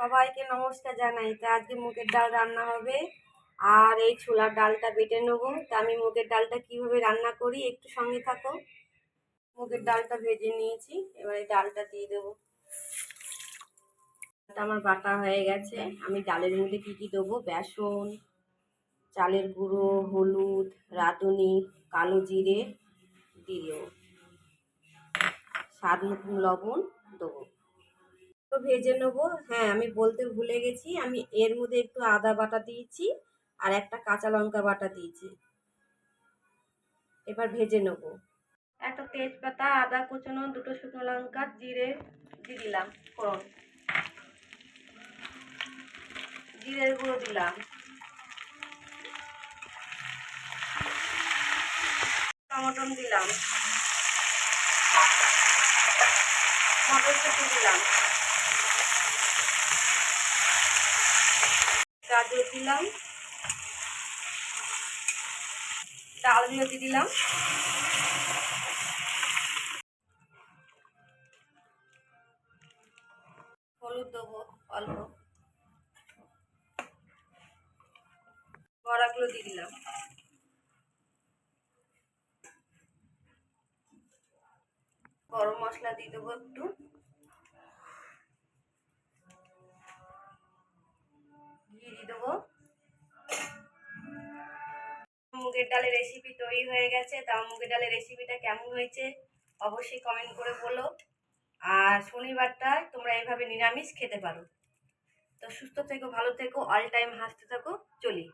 সবাইকে নমস্কার জানাই। তা আজকে মুগের ডাল রান্না হবে। আর এই ছোলার ডালটা বেটে নেব। তা আমি মুগের ডালটা কীভাবে রান্না করি একটু সঙ্গে থাকো। মুগের ডালটা ভেজে নিয়েছি। এবার ডালটা দিয়ে দেবো। আমার বাটা হয়ে গেছে। আমি ডালের মধ্যে কী কী দেবো? বেসন, চালের গুঁড়ো, হলুদ, রাঁধুনি, কালো জিরে দিয়ে দেবো। স্বাদ মতন লবণ দেবো। তো ভেজে নেব। হ্যাঁ আমি বলতে ভুলে গেছি। আমি এর মধ্যে একটু আদা বাটা দিয়েছি আর একটা কাঁচা লঙ্কা বাটা দিয়েছি। এবার ভেজে নেব। একটা তেজপাতা, আদা কুচনো, দুটো শুকনো লঙ্কা, জিরে দিয়ে দিলাম, ফোড়ন। জিরের গুঁড়ো দিলাম। টমাটম দিলাম। মটরশুঁটি দিলাম। গাজর দিলাম। ডালগুলো দিয়ে দিলাম। হলুদ দেবো, অল্প। বড়াগুলো দিয়ে দিলাম। গরম মশলা দিয়ে দেবো একটু। মুগের ডালের রেসিপি তৈরি হয়ে গেছে। তা মুগের ডালের রেসিপিটা কেমন হয়েছে অবশ্যই কমেন্ট করে বলো। আর শনিবারটা তোমরা এইভাবে নিরামিষ খেতে পারো। তো সুস্থ থেকো, ভালো থেকো অল টাইম হাসতে থাকো। চলি।